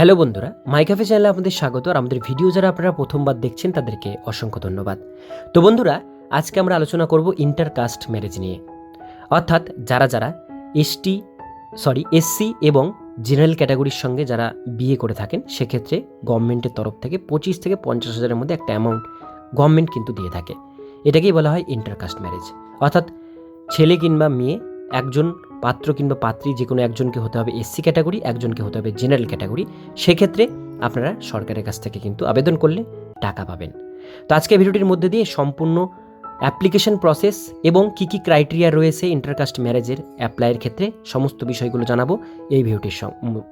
Hello বন্ধুরা মাই cafe চ্যানেলে আপনাদের স্বাগত আর আমাদের ভিডিও যারা আপনারা প্রথমবার দেখছেন, তাদেরকে অসংখ্য ধন্যবাদ। তো বন্ধুরা, আজকে আমরা আলোচনা করব ইন্টার কাস্ট ম্যারেজ নিয়ে। অর্থাৎ যারা যারা এসটি সরি এসসি এবং জেনারেল ক্যাটাগরির সঙ্গে যারা বিয়ে করে থাকেন, সেক্ষেত্রে গভর্নমেন্টের তরফ থেকে পঁচিশ থেকে পঞ্চাশ হাজারের মধ্যে একটা অ্যামাউন্ট গভর্নমেন্ট কিন্তু দিয়ে থাকে। এটাকেই বলা হয় ইন্টার কাস্ট ম্যারেজ। অর্থাৎ ছেলে কিংবা মেয়ে একজন পাত্র কিংবা পাত্রী যে কোনো একজনকে হতে হবে এসসি ক্যাটাগরি, একজনকে হতে হবে জেনারেল ক্যাটাগরি। সেক্ষেত্রে আপনারা সরকারের কাছ থেকে কিন্তু আবেদন করলে টাকা পাবেন। তো আজকে ভিডিওটির মধ্যে দিয়ে সম্পূর্ণ অ্যাপ্লিকেশন প্রসেস এবং কী কী ক্রাইটেরিয়া রয়েছে ইন্টারকাস্ট ম্যারেজের অ্যাপ্লাইয়ের ক্ষেত্রে সমস্ত বিষয়গুলো জানাব এই ভিডিওটির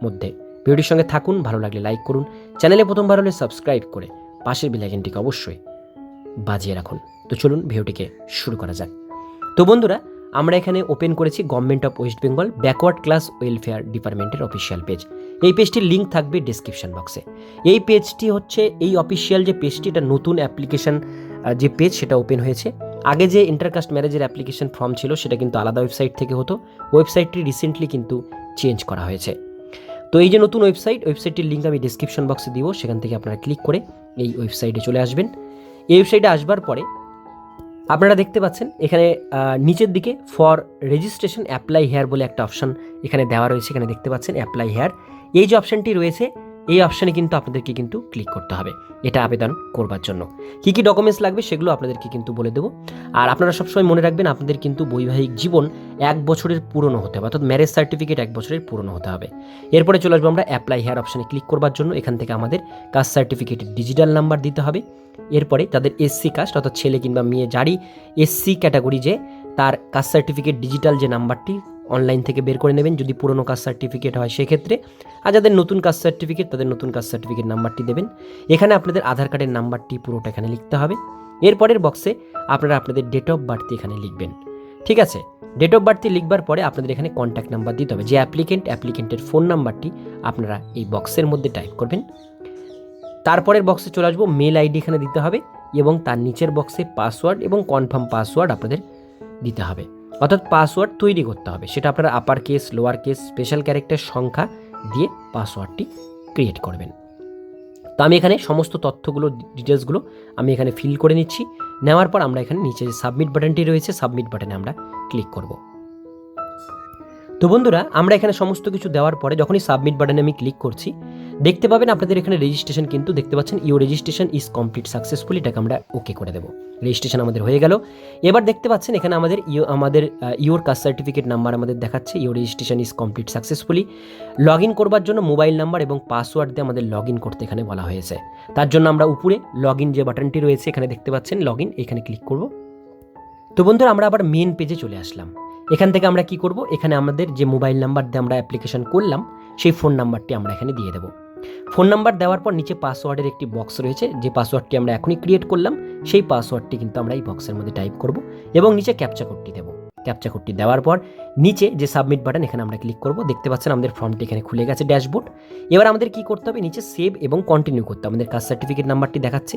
মধ্যে। ভিডিওটির সঙ্গে থাকুন, ভালো লাগলে লাইক করুন। চ্যানেলে প্রথমবার হলে সাবস্ক্রাইব করে পাশের বেলাইকনটিকে অবশ্যই বাজিয়ে রাখুন। তো চলুন ভিডিওটিকে শুরু করা যাক। তো বন্ধুরা আমরা এখানে ওপেন করেছি government of West Bengal backward class welfare ডিপার্টমেন্টের অফিসিয়াল পেজ এই পেজটির লিঙ্ক থাকবে ডিসক্রিপশন বক্সে এই পেজটি হচ্ছে এই অফিসিয়াল যে পেজটি এটা নতুন অ্যাপ্লিকেশন যে পেজ সেটা ওপেন হয়েছে। আগে যে ইন্টারকাস্ট ম্যারেজের অ্যাপ্লিকেশন ফর্ম ছিল, সেটা কিন্তু আলাদা ওয়েবসাইট থেকে হতো। ওয়েবসাইটটি রিসেন্টলি কিন্তু চেঞ্জ করা হয়েছে। তো এই যে নতুন ওয়েবসাইট ওয়েবসাইটটির লিঙ্ক আমি ডিসক্রিপশন বক্সে দিব। সেখান থেকে আপনারা ক্লিক করে এই ওয়েবসাইটে চলে আসবেন। এই ওয়েবসাইটে আসবার পরে আপনারা দেখতে পাচ্ছেন, এখানে নিচের দিকে ফর রেজিস্ট্রেশন অ্যাপ্লাই হেয়ার বলে একটা অপশন এখানে দেওয়া রয়েছে, এখানে দেখতে পাচ্ছেন অ্যাপ্লাই হেয়ার এই যে অপশানটি রয়েছে এই অপশানে কিন্তু আপনাদেরকে কিন্তু ক্লিক করতে হবে। এটা আবেদন করবার জন্য। কী কী ডকুমেন্টস লাগবে সেগুলো আপনাদেরকে কিন্তু বলে দেবো। আর আপনারা সবসময় মনে রাখবেন, আপনাদের কিন্তু বৈবাহিক জীবন এক বছরের পুরনো হতে হবে, অর্থাৎ ম্যারেজ সার্টিফিকেট এক বছরের পুরনো হতে হবে। এরপরে চলে আসব আমরা অ্যাপ্লাই হেয়ার অপশানে ক্লিক করবার জন্য। এখান থেকে আমাদের কাস্ট সার্টিফিকেটের ডিজিটাল নাম্বার দিতে হবে। এরপরে তাদের এসসি কাস্ট অর্থাৎ ছেলে কিংবা মেয়ে, যারই এসসি ক্যাটাগরি যে, তার কাস্ট সার্টিফিকেট ডিজিটাল যে নাম্বারটি অনলাইন থেকে বের করে নেবেন। যদি পুরনো কাস্ট সার্টিফিকেট হয়, সেক্ষেত্রে আর যাদের নতুন কাস্ট সার্টিফিকেট তাদের নতুন কাস্ট সার্টিফিকেট নাম্বারটি দেবেন। এখানে আপনাদের আধার কার্ডের নাম্বারটি পুরোটা এখানে লিখতে হবে। এরপরের বক্সে আপনারা আপনাদের ডেট অফ বার্থ এখানে লিখবেন। ঠিক আছে? ডেট অফ বার্থ লিখবার পরে আপনাদের এখানে কন্ট্যাক্ট নাম্বার দিতে হবে। যে অ্যাপ্লিকেন্ট অ্যাপ্লিকেন্টের ফোন নাম্বারটি আপনারা এই বক্সের মধ্যে টাইপ করবেন। তারপরের বক্সে চলে আসব। মেল আইডি এখানে দিতে হবে এবং তার নিচের বক্সে পাসওয়ার্ড এবং কনফার্ম পাসওয়ার্ড আপনাদের দিতে হবে। অর্থাৎ পাসওয়ার্ড তৈরি করতে হবে। সেটা আপনারা upper case lower case special character সংখ্যা দিয়ে পাসওয়ার্ডটি ক্রিয়েট করবেন। তো আমি এখানে সমস্ত তথ্যগুলো ডিটেলসগুলো আমি এখানে ফিল করে নিচ্ছি। নেওয়ার পর আমরা এখানে নিচে যে সাবমিট বাটনটি রয়েছে সাবমিট বাটনে আমরা ক্লিক করব। তো বন্ধুরা, আমরা এখানে সমস্ত কিছু দেওয়ার পরে যখনই সাবমিট বাটনে আমি ক্লিক করছি দেখতে পাবেন আপনাদের এখানে রেজিস্ট্রেশন কিন্তু দেখতে পাচ্ছেন your registration is complete successfully এটাকে আমরা ওকে করে দেবো। রেজিস্ট্রেশন আমাদের হয়ে গেল। এবার দেখতে পাচ্ছেন এখানে আমাদের ইউ আমাদের ইউর কাস্ট সার্টিফিকেট নাম্বার আমাদের দেখাচ্ছে your registration is complete successfully log in করবার জন্য মোবাইল নাম্বার এবং পাসওয়ার্ড দিয়ে আমাদের লগ ইন করতে এখানে বলা হয়েছে। তার জন্য আমরা উপরে লগ ইন যে বাটনটি রয়েছে, এখানে দেখতে পাচ্ছেন লগ ইন এখানে ক্লিক করব। তো বন্ধুরা, আমরা আবার মেন পেজে চলে আসলাম। এখান থেকে আমরা কি করব? এখানে আমাদের যে মোবাইল নাম্বার দিয়ে আমরা অ্যাপ্লিকেশন করলাম, সেই ফোন নাম্বারটি আমরা এখানে দিয়ে দেবো। ফোন নাম্বার দেওয়ার পর নিচে পাসওয়ার্ডের একটি বক্স রয়েছে, যে পাসওয়ার্ডটি আমরা এখনই ক্রিয়েট করলাম, সেই পাসওয়ার্ডটি কিন্তু আমরা এই বক্সের মধ্যে টাইপ করব এবং নিচে ক্যাপচা কোডটি দেবো। ক্যাপচা কোডটি দেওয়ার পর নিচে যে সাবমিট বাটন, এখানে আমরা ক্লিক করব। দেখতে পাচ্ছেন আমাদের ফর্মটি এখানে খুলে গেছে ড্যাশবোর্ড। এবার আমাদের কি করতে হবে? নিচে সেভ এবং কন্টিনিউ করতে হবে। আমাদের কাস্ট সার্টিফিকেট নাম্বারটি দেখাচ্ছে।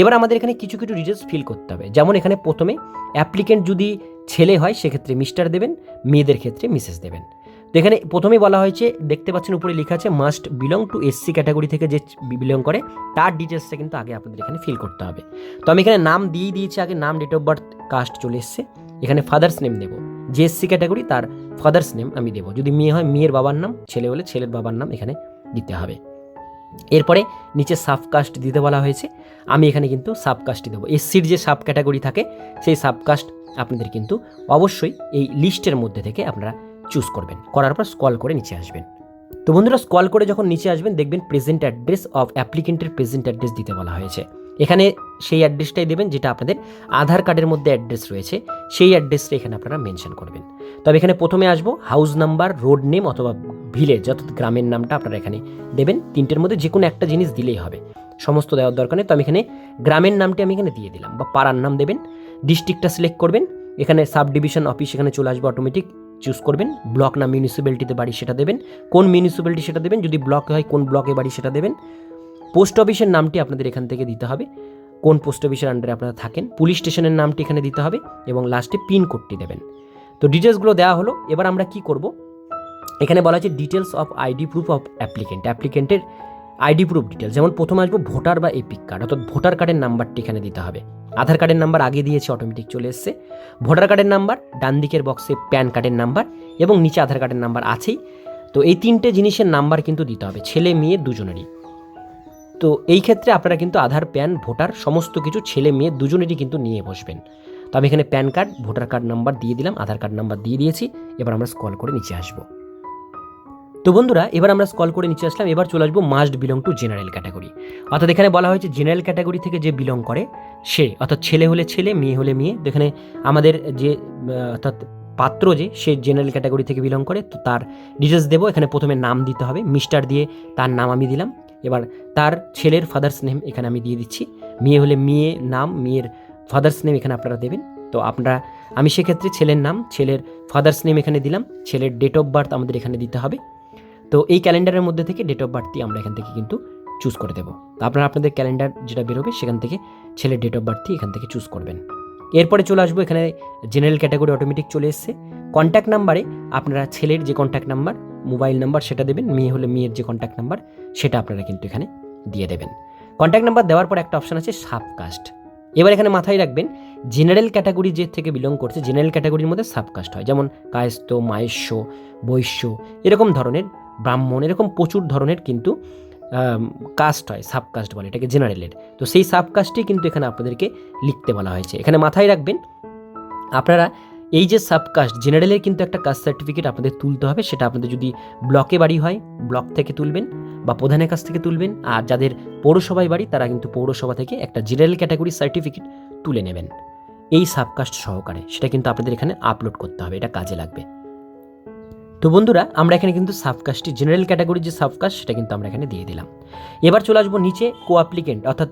এবার আমাদের এখানে কিছু কিছু ডিটেলস ফিল করতে হবে। যেমন এখানে প্রথমে অ্যাপ্লিকেন্ট যদি ছেলে হয়, সেক্ষেত্রে মিস্টার দেবেন, মেয়েদের ক্ষেত্রে মিসেস দেবেন। এখানে প্রথমেই বলা হয়েছে, দেখতে পাচ্ছেন উপরে লেখা আছে must belong to SC category থেকে যে বিলং করে, তার ডিটেলসটা কিন্তু আগে আপনাদের এখানে ফিল করতে হবে। তো আমি এখানে নাম দিয়ে দিয়েছি আগে, নাম ডেট অফ বার্থ কাস্ট চলে এসছে। এখানে ফাদার্স নেম দেবো। যে এসসি ক্যাটাগরি তার ফাদার্স নেম আমি দেবো। যদি মেয়ে হয়, মেয়ের বাবার নাম, ছেলে হলে ছেলের বাবার নাম এখানে দিতে হবে। এরপরে নিচে সাবকাস্ট দিতে বলা হয়েছে। আমি এখানে কিন্তু সাবকাস্টই দেবো। এসসির যে সাব ক্যাটাগরি থাকে, সেই সাবকাস্ট আপনাদের কিন্তু অবশ্যই এই লিস্টের মধ্যে থেকে আপনারা চুজ করবেন। করার পর স্কল করে নিচে আসবেন। তো বন্ধুরা স্কল করে যখন নিচে আসবেন, দেখবেন প্রেজেন্ট অ্যাড্রেস অফ অ্যাপ্লিকেন্টের প্রেজেন্ট অ্যাড্রেস দিতে বলা হয়েছে। এখানে সেই অ্যাড্রেসটাই দেবেন যেটা আপনাদের আধার কার্ডের মধ্যে অ্যাড্রেস রয়েছে। সেই অ্যাড্রেসটা এখানে আপনারা মেনশন করবেন। তবে এখানে প্রথমে আসব হাউস নাম্বার রোড নেম অথবা ভিলেজ অর্থাৎ গ্রামের নামটা আপনারা এখানে দেবেন। তিনটের মধ্যে যে কোনো একটা জিনিস দিলেই হবে। সমস্ত দেওয়ার দরকার নেই। তো আমি এখানে গ্রামের নামটি আমি এখানে দিয়ে দিলাম বা পাড়ার নাম দেবেন। ডিস্ট্রিক্টটা সিলেক্ট করবেন। এখানে সাব ডিভিশন অফিস এখানে চলে আসবে অটোমেটিক চুজ করবেন। ব্লক না মিউনিসিপ্যালিটিতে বাড়ি সেটা দেবেন। কোন মিউনিসিপ্যালিটি সেটা দেবেন? যদি ব্লকে হয়, কোন ব্লকে বাড়ি সেটা দেবেন? পোস্ট অফিসের নামটি আপনাদের এখান থেকে দিতে হবে। কোন পোস্ট অফিসের আন্ডারে আপনারা থাকেন? পুলিশ স্টেশনের নামটি এখানে দিতে হবে এবং লাস্টে পিন কোডটি দেবেন। তো ডিটেলসগুলো দেওয়া হলো। এবার আমরা কি করব? এখানে বলা আছে details of ID proof of applicant অ্যাপ্লিকেন্টের ID proof details যেমন প্রথমে আসব ভোটার বা এপিক কার্ড অর্থাৎ ভোটার কার্ডের নাম্বারটি এখানে দিতে হবে। আধার কার্ডের নাম্বার আগে দিয়েছে অটোমেটিক চলে এসছে। ভোটার কার্ডের নাম্বার ডান দিকের বক্সে প্যান কার্ডের নাম্বার এবং নিচে আধার কার্ডের নাম্বার আছেই। তো এই তিনটে জিনিসের নাম্বার কিন্তু দিতে হবে, ছেলে, মেয়ে দুজনেরই। তো এই ক্ষেত্রে আপনারা কিন্তু আধার প্যান ভোটার সমস্ত কিছু ছেলে, মেয়ে দুজনেরই কিন্তু নিয়ে বসবেন। তো আমি এখানে PAN card voter card number দিয়ে দিলাম, আধার কার্ড নাম্বার দিয়ে দিয়েছি, এবার আমরা স্কল করে নিচে আসব। তো বন্ধুরা, এবার আমরা স্কল করে নিচে আসলাম, এবার চলে আসব must belong to general category অর্থাৎ এখানে বলা হয়েছে জেনারেল ক্যাটাগরি থেকে যে বিলং করে, সে, অর্থাৎ ছেলে হলে ছেলে, মেয়ে হলে মেয়ে এখানে আমাদের যে অর্থাৎ পাত্র যে, সে জেনারেল ক্যাটাগরি থেকে বিলং করে, তো তার ডিটেলস দেবো। এখানে প্রথমে নাম দিতে হবে মিস্টার দিয়ে তার নাম আমি দিলাম। এবার তার ছেলের ফাদার্স নেম এখানে আমি দিয়ে দিচ্ছি। মেয়ে হলে মেয়ে নাম, মেয়ের ফাদার্স নেম এখানে আপনারা দেবেন। তো আপনারা, আমি সেক্ষেত্রে ছেলের নাম, ছেলের ফাদার্স নেম এখানে দিলাম। ছেলের ডেট অফ বার্থ আমাদের এখানে দিতে হবে। তো এই ক্যালেন্ডারের মধ্যে থেকে ডেট অফ বার্থটি আমরা এখান থেকে কিন্তু চুজ করে দেবো। তো আপনারা আপনাদের ক্যালেন্ডার যেটা বেরোবে সেখান থেকে ছেলের ডেট অফ বার্থটি এখান থেকে চুজ করবেন। এরপরে চলে আসব এখানে জেনারেল ক্যাটাগরি অটোমেটিক চলে এসছে। কন্ট্যাক্ট নাম্বারে আপনারা ছেলের যে কন্ট্যাক্ট নাম্বার মোবাইল নাম্বার সেটা দেবেন, মেয়ে হলে মেয়ের যে কন্ট্যাক্ট নাম্বার সেটা আপনারা কিন্তু এখানে দিয়ে দেবেন। কন্ট্যাক্ট নাম্বার দেওয়ার পর একটা অপশন আছে সাবকাস্ট এবার এখানে মাথায় রাখবেন জেনারেল ক্যাটাগরি যে থেকে বিলং করছে জেনারেল ক্যাটাগরির মধ্যে সাবকাস্ট হয়। যেমন কায়স্থ মাহেশ্য বৈশ্য, এরকম ধরনের ব্রাহ্মণ, এরকম প্রচুর ধরনের কিন্তু কাস্ট হয় সাবকাস্ট বলে, এটাকে জেনারেলের তো সেই সাবকাস্টই কিন্তু এখানে আপনাদেরকে লিখতে বলা হয়েছে। এখানে মাথায় রাখবেন, আপনারা এই যে সাবকাস্ট জেনারেলের কিন্তু একটা কাস্ট সার্টিফিকেট আপনাদের তুলতে হবে, সেটা আপনাদের যদি ব্লকে বাড়ি হয় ব্লক থেকে তুলবেন বা প্রধানের কাছ থেকে তুলবেন, আর যাদের পৌরসভায় বাড়ি, তারা কিন্তু পৌরসভা থেকে একটা জেনারেল ক্যাটাগরি সার্টিফিকেট তুলে নেবেন। এই সাবকাস্ট সহকারে, সেটা কিন্তু আপনাদের এখানে আপলোড করতে হবে, এটা কাজে লাগবে। তো বন্ধুরা, আমরা এখানে কিন্তু সাবকাস্টটি জেনারেল ক্যাটাগরির যে সাবকাস্ট, সেটা কিন্তু আমরা এখানে দিয়ে দিলাম। এবার চলে আসব নিচে কো অ্যাপ্লিকেন্ট অর্থাৎ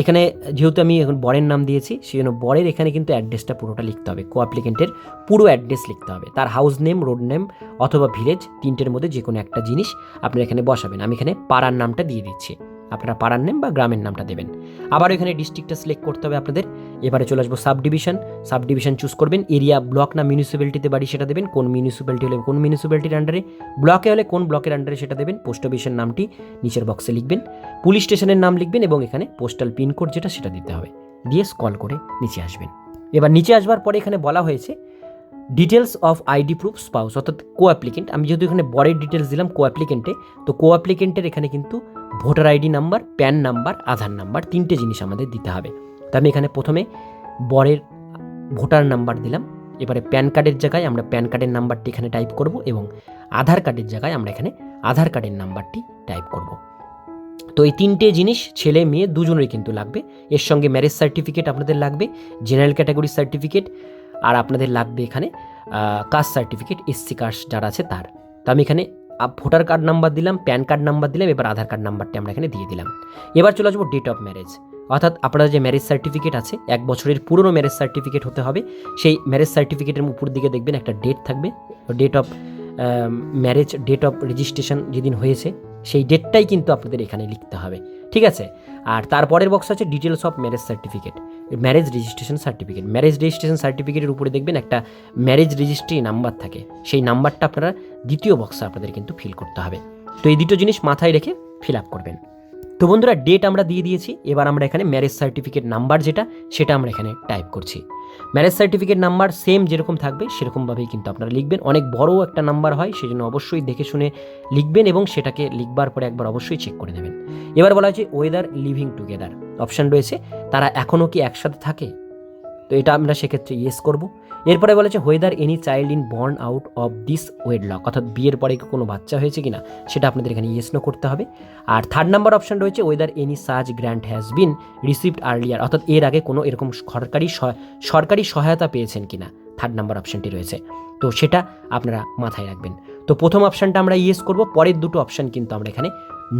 এখানে যেহেতু আমি এখন বরের নাম দিয়েছি সেই জন্য বরের এখানে কিন্তু অ্যাড্রেসটা পুরোটা লিখতে হবে। কো অ্যাপ্লিকেন্টের পুরো অ্যাড্রেস লিখতে হবে। তার হাউস নেম রোড নেম অথবা ভিলেজ তিনটের মধ্যে যে কোনো একটা জিনিস আপনারা এখানে বসাবেন। আমি এখানে পাড়ার নামটা দিয়ে দিচ্ছি। আপনারা পাড়ার নেম বা গ্রামের নামটা দেবেন। আবার এখানে ডিস্ট্রিক্টটা সিলেক্ট করতে হবে আপনাদের। এবারে চলে আসব sub division sub division choose করবেন। এরিয়া ব্লক না মিউনিসিপ্যালিটিতে বাড়ি সেটা দেবেন। কোন মিউনিসিপ্যালিটি হলে, কোন মিউনিসিপ্যালিটির আন্ডারে ব্লকে হলে কোন ব্লকের আন্ডারে সেটা দেবেন। পোস্ট অফিসের নামটি নিচের বক্সে লিখবেন। পুলিশ স্টেশনের নাম লিখবেন এবং এখানে পোস্টাল পিনকোড যেটা সেটা দিতে হবে। দিয়ে স্কল করে নিচে আসবেন। এবার নিচে আসবার পরে এখানে বলা হয়েছে details of ID proof spouse অর্থাৎ কো অ্যাপ্লিকেন্ট আমি যেহেতু এখানে বরের ডিটেলস দিলাম কো অ্যাপ্লিকেন্টে তো কো অ্যাপ্লিকেন্টের এখানে কিন্তু voter ID number, PAN number, Aadhaar number তিনটে জিনিস আমাদের দিতে হবে। তো আমি এখানে প্রথমে বরের ভোটার নাম্বার দিলাম। এবারে প্যান কার্ডের জায়গায় আমরা প্যান কার্ডের নাম্বারটি এখানে টাইপ করব এবং আধার কার্ডের জায়গায় আমরা এখানে আধার কার্ডের নাম্বারটি টাইপ করব। তো এই তিনটে জিনিস, ছেলে, মেয়ে দুজনেরই কিন্তু লাগবে। এর সঙ্গে ম্যারেজ সার্টিফিকেট আপনাদের লাগবে জেনারেল ক্যাটাগরি সার্টিফিকেট আর আপনাদের লাগবে এখানে কাস্ট সার্টিফিকেট এসসি কাস্ট যারা আছে তার। তো আমি এখানে ভোটার কার্ড নাম্বার দিলাম, প্যান কার্ড নাম্বার দিলাম, এবার আধার কার্ড নাম্বারটি আমরা এখানে দিয়ে দিলাম। এবার চলে আসব ডেট অফ ম্যারেজ অর্থাৎ আপনার যে ম্যারেজ সার্টিফিকেট আছে, এক বছরের পুরনো ম্যারেজ সার্টিফিকেট হতে হবে। সেই ম্যারেজ সার্টিফিকেটের উপর দিকে দেখবেন একটা ডেট থাকবে। Date of marriage date of registration যেদিন হয়েছে, সেই ডেটটাই কিন্তু আপনাদের এখানে লিখতে হবে। ঠিক আছে? আর তারপরের বক্স আছে details of marriage certificate marriage registration certificate marriage registration সার্টিফিকেটের উপরে দেখবেন একটা ম্যারেজ রেজিস্ট্রি নাম্বার থাকে। সেই নাম্বারটা আপনারা দ্বিতীয় বক্সে আপনাদের কিন্তু ফিল করতে হবে। তো এই দুটো জিনিস মাথায় রেখে ফিল আপ করবেন। তো বন্ধুরা ডেট আমরা দিয়ে দিয়েছি। এবার আমরা এখানে ম্যারেজ সার্টিফিকেট নাম্বার যেটা, সেটা আমরা এখানে টাইপ করছি। ম্যারেজ সার্টিফিকেট নাম্বার সেম যেরকম থাকবে, সেরকমভাবেই কিন্তু আপনারা লিখবেন। অনেক বড় একটা নাম্বার হয় সেই জন্য অবশ্যই দেখে শুনে লিখবেন এবং সেটাকে লিখবার পরে একবার অবশ্যই চেক করে নেবেন। এবার বলা হয়েছে ওয়েদার লিভিং টুগেদার অপশান রয়েছে, তারা এখনও কি একসাথে থাকে? তো এটা আমরা সেক্ষেত্রে ইয়েস করব। এরপরে বলেছে whether any child in born out of this wedlock অর্থাৎ বিয়ের পরে কোনো বাচ্চা হয়েছে কিনা, সেটা আপনাদের এখানে ইয়েস নো করতে হবে। আর থার্ড নাম্বার অপশন রয়েছে whether any such grant has been received earlier অর্থাৎ এর আগে কোনো এরকম সরকারি সরকারি সহায়তা পেয়েছেন কিনা থার্ড নাম্বার অপশনটি রয়েছে। তো সেটা আপনারা মাথায় রাখবেন। তো প্রথম অপশানটা আমরা ইয়েস করব, পরের দুটো অপশান কিন্তু আমরা এখানে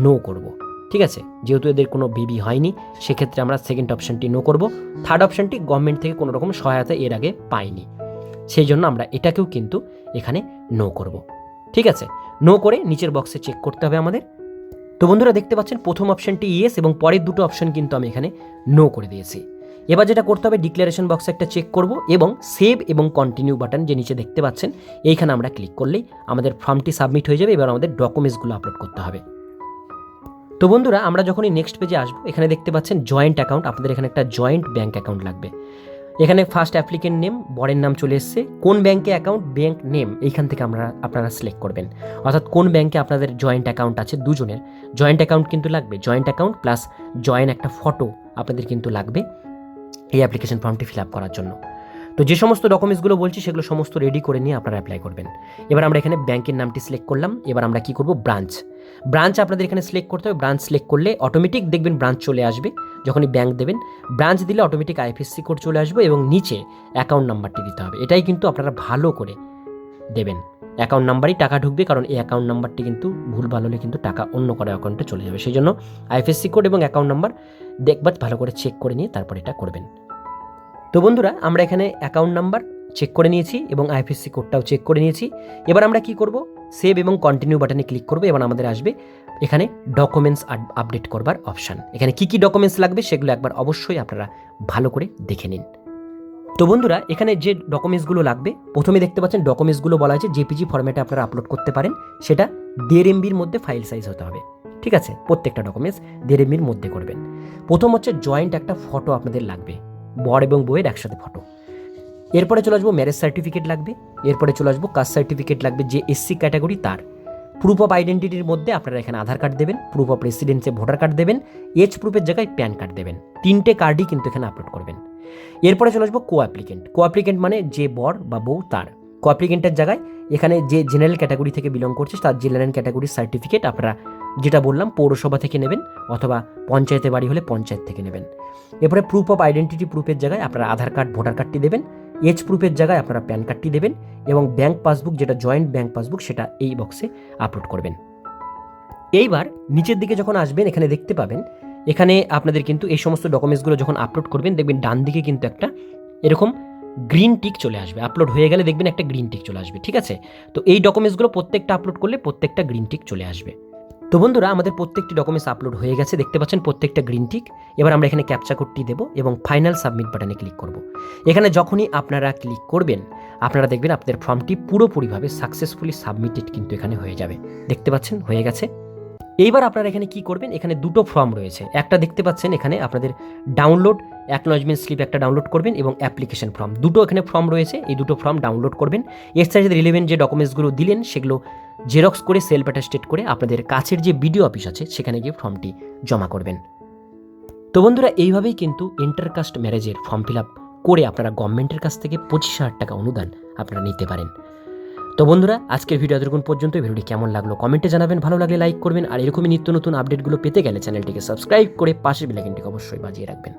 নো করব। ঠিক আছে? যেহেতু এদের কোনো বিবি হয়নি, সেক্ষেত্রে আমরা সেকেন্ড অপশানটি নো করব। থার্ড অপশানটি গভর্নমেন্ট থেকে কোনো রকম সহায়তা এর আগে পাইনি। সেই জন্য আমরা এটাকেও কিন্তু এখানে নো করব। ঠিক আছে? নো করে নিচের বক্সে চেক করতে হবে আমাদের। তো বন্ধুরা, দেখতে পাচ্ছেন প্রথম অপশানটি ইয়েস এবং পরের দুটো অপশান কিন্তু আমি এখানে নো করে দিয়েছি। এবার যেটা করতে হবে ডিক্লারেশন বক্সে একটা চেক করব এবং সেভ এবং কন্টিনিউ বাটন যে নিচে দেখতে পাচ্ছেন, এইখানে আমরা ক্লিক করলেই আমাদের ফর্মটি সাবমিট হয়ে যাবে। এবার আমাদের ডকুমেন্টসগুলো আপলোড করতে হবে। তো বন্ধুরা, আমরা যখনই নেক্সট পেজে আসব, এখানে দেখতে পাচ্ছেন জয়েন্ট অ্যাকাউন্ট আপনাদের এখানে একটা জয়েন্ট ব্যাঙ্ক অ্যাকাউন্ট লাগবে। এখানে ফার্স্ট অ্যাপ্লিকেন্ট নেম বরের নাম চলে এসছে। কোন ব্যাঙ্কে অ্যাকাউন্ট ব্যাঙ্ক নেম এইখান থেকে আমরা, আপনারা সিলেক্ট করবেন। অর্থাৎ কোন ব্যাঙ্কে আপনাদের জয়েন্ট অ্যাকাউন্ট আছে? দুজনের। জয়েন্ট অ্যাকাউন্ট কিন্তু লাগবে জয়েন্ট অ্যাকাউন্ট প্লাস জয়েন্ট একটা ফটো আপনাদের কিন্তু লাগবে এই অ্যাপ্লিকেশন ফর্মটি ফিল আপ করার জন্য। তো যে সমস্ত ডকুমেন্টসগুলো বলছি, সেগুলো সমস্ত রেডি করে নিয়ে আপনারা অ্যাপ্লাই করবেন। এবার আমরা এখানে ব্যাংকের নামটি সিলেক্ট করলাম। এবার আমরা কি করব? ব্রাঞ্চ ব্রাঞ্চ আপনাদের এখানে সিলেক্ট করতে হবে। ব্রাঞ্চ সিলেক্ট করলে অটোমেটিক দেখবেন ব্রাঞ্চ চলে আসবে, যখনই ব্যাংক দেবেন। ব্রাঞ্চ দিলে অটোমেটিক আইএফএসসি কোড চলে আসবে এবং নিচে অ্যাকাউন্ট নাম্বারটি দিতে হবে। এটাই কিন্তু আপনারা ভালো করে দেবেন। অ্যাকাউন্ট নাম্বারই টাকা ঢুকবে, কারণ এই অ্যাকাউন্ট নাম্বারটি কিন্তু ভুল ভালো হলে কিন্তু টাকা অন্য কারও অ্যাকাউন্টে চলে যাবে। সেই জন্য আইএফএসসি কোড এবং অ্যাকাউন্ট নাম্বার দেখবার, ভালো করে চেক করে নিয়ে তারপর এটা করবেন। তো বন্ধুরা, আমরা এখানে অ্যাকাউন্ট নাম্বার চেক করে নিয়েছি এবং আইএফএসসি কোডটাও চেক করে নিয়েছি। এবার আমরা কি করব? সেভ এবং কন্টিনিউ বাটনে ক্লিক করব, এবার আমাদের আসবে এখানে ডকুমেন্টস আপডেট করবার অপশান এখানে কি কি ডকুমেন্টস লাগবে সেগুলো একবার অবশ্যই আপনারা ভালো করে দেখে নিন। তো বন্ধুরা, এখানে যে ডকুমেন্টসগুলো লাগবে, প্রথমে দেখতে পাচ্ছেন ডকুমেন্টসগুলো বলা আছে জেপিজি ফরম্যাটে আপনারা আপলোড করতে পারেন। সেটা দেড় এমবির মধ্যে ফাইল সাইজ হতে হবে। ঠিক আছে? প্রত্যেকটা ডকুমেন্টস দেড় এমবির মধ্যে করবেন। প্রথম হচ্ছে জয়েন্ট একটা ফটো আপনাদের লাগবে। বর এবং বউয়ের একসাথে ফটো এরপরে চলে আসব ম্যারেজ সার্টিফিকেট লাগবে, এরপরে চলে আসব কাস্ট সার্টিফিকেট লাগবে, যে এসসি ক্যাটাগরি তার। প্রুফ অফ আইডেন্টিটির মধ্যে আপনারা এখানে আধার কার্ড দেবেন প্রুফ অফ রেসিডেন্সে ভোটার কার্ড দেবেন এজ প্রুফের জায়গায় প্যান কার্ড দেবেন। তিনটে কার্ডই কিন্তু এখানে আপলোড করবেন। এরপরে চলে আসব কো অ্যাপ্লিকেন্ট কো অ্যাপ্লিকেন্ট মানে যে বর বা বউ তার। কো অ্যাপ্লিকেন্টের জায়গায় এখানে যে জেনারেল ক্যাটাগরি থেকে বিলং করছে, তার জেনারেল ক্যাটাগরির সার্টিফিকেট আপনারা যেটা বললাম, পৌরসভা থেকে নেবেন অথবা পঞ্চায়েতে বাড়ি হলে পঞ্চায়েত থেকে নেবেন। এরপরে প্রুফ অফ আইডেন্টিটি প্রুফের জায়গায় আপনারা আধার কার্ড, ভোটার কার্ডটি দেবেন। এজ প্রুফের জায়গায় আপনারা প্যান কার্ডটি দেবেন এবং ব্যাংক পাসবুক যেটা জয়েন্ট ব্যাংক পাসবুক সেটা এই বক্সে আপলোড করবেন। এইবার নিচের দিকে যখন আসবেন, এখানে দেখতে পাবেন, এখানে আপনাদের কিন্তু এই সমস্ত ডকুমেন্টসগুলো যখন আপলোড করবেন, দেখবেন ডান দিকে কিন্তু একটা এরকম গ্রিন টিক চলে আসবে। আপলোড হয়ে গেলে দেখবেন একটা গ্রিন টিক চলে আসবে, ঠিক আছে? তো এই ডকুমেন্টসগুলো প্রত্যেকটা আপলোড করলে প্রত্যেকটা গ্রিন টিক চলে আসবে। তো বন্ধুরা, আমাদের প্রত্যেকটি ডকুমেন্টস আপলোড হয়ে গেছে। দেখতে পাচ্ছেন প্রত্যেকটা গ্রিন টিক এবার আমরা এখানে ক্যাপচা কোডটি দেবো এবং ফাইনাল সাবমিট বাটনে ক্লিক করব। এখানে যখনই আপনারা ক্লিক করবেন, আপনারা দেখবেন আপনাদের ফর্মটি পুরোপুরিভাবে সাকসেসফুলি সাবমিটেড কিন্তু এখানে হয়ে যাবে। দেখতে পাচ্ছেন? হয়ে গেছে। এইবার আপনারা এখানে কি করবেন? এখানে দুটো ফর্ম রয়েছে। একটা দেখতে পাচ্ছেন এখানে আপনাদের ডাউনলোড অ্যাকনোলজমেন্ট স্লিপ একটা ডাউনলোড করবেন এবং অ্যাপ্লিকেশন ফর্ম দুটো এখানে ফর্ম রয়েছে। এই দুটো ফর্ম ডাউনলোড করবেন। এর সাথে রিলেভেন্ট যে ডকুমেন্টসগুলো দিলেন, সেগুলো জেরক্স করে সেলফ অ্যাটাস্টেড করে আপনাদের কাছের যে বিডিও অফিস আছে, সেখানে গিয়ে ফর্মটি জমা করবেন। তো বন্ধুরা, এইভাবেই কিন্তু ইন্টারকাস্ট ম্যারেজের ফর্ম ফিল আপ করে আপনারা গভর্নমেন্টের কাছ থেকে পঁচিশ হাজার টাকা অনুদান আপনারা নিতে পারেন। তো বন্ধুরা, আজকের ভিডিও এতক্ষণ পর্যন্ত ভিডিওটি কেমন লাগল কমেন্টে জানাবেন। ভালো লাগলে লাইক করবেন। আর এরকমই নিত্য নতুন আপডেটগুলো পেতে গেলে চ্যানেলটিকে সাবস্ক্রাইব করে পাশের বেলাইকনটিকে অবশ্যই বাজিয়ে রাখবেন।